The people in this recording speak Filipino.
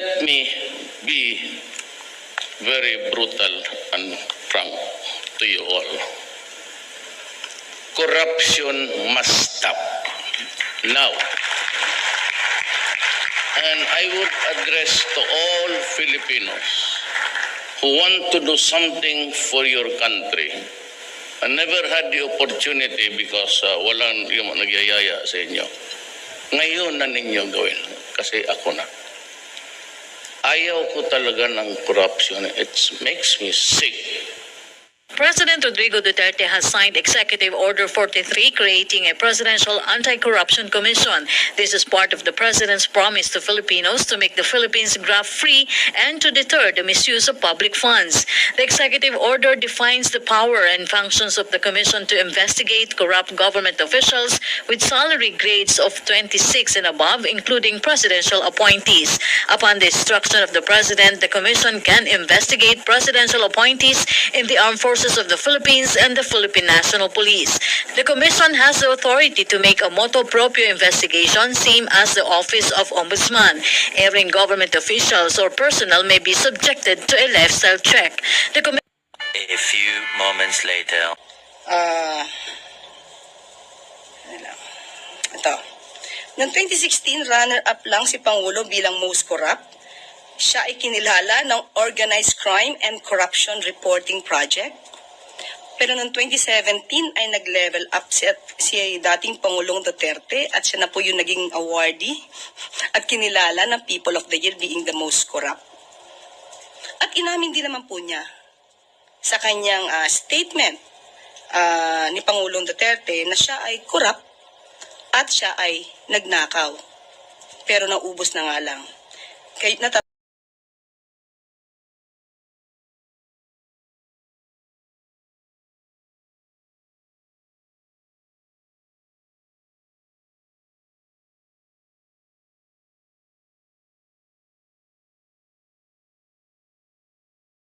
let me be very brutal and frank to you all. Corruption must stop now. And I would address to all Filipinos who want to do something for your country. I never had the opportunity because uh, walang yung nagyayaya sa inyo. Ngayon na ninyo gawin kasi ako na. Ayaw ko talaga ng corruption. It makes me sick. President Rodrigo Duterte has signed Executive Order 43 creating a Presidential Anti-Corruption Commission. This is part of the President's promise to Filipinos to make the Philippines graft-free and to deter the misuse of public funds. The Executive Order defines the power and functions of the Commission to investigate corrupt government officials with salary grades of 26 and above, including presidential appointees. Upon the instruction of the President, the Commission can investigate presidential appointees in the armed forces of the Philippines and the Philippine National Police. The Commission has the authority to make a motu proprio investigation, same as the Office of Ombudsman. Erring government officials or personnel may be subjected to a lifestyle check. The Commission A few moments later. Ah, ano lang. Ito. Noong 2016, runner-up lang si Pangulo bilang most corrupt. Siya ay kinilala ng Organized Crime and Corruption Reporting Project. Pero noong 2017 ay nag-level up si, si dating Pangulong Duterte at siya na po yung naging awardee at kinilala ng People of the Year being the most corrupt. At inamin din naman po niya sa kanyang ah, statement ah, ni Pangulong Duterte na siya ay corrupt at siya ay nagnakaw. Pero naubos na nga lang. Kay, nata,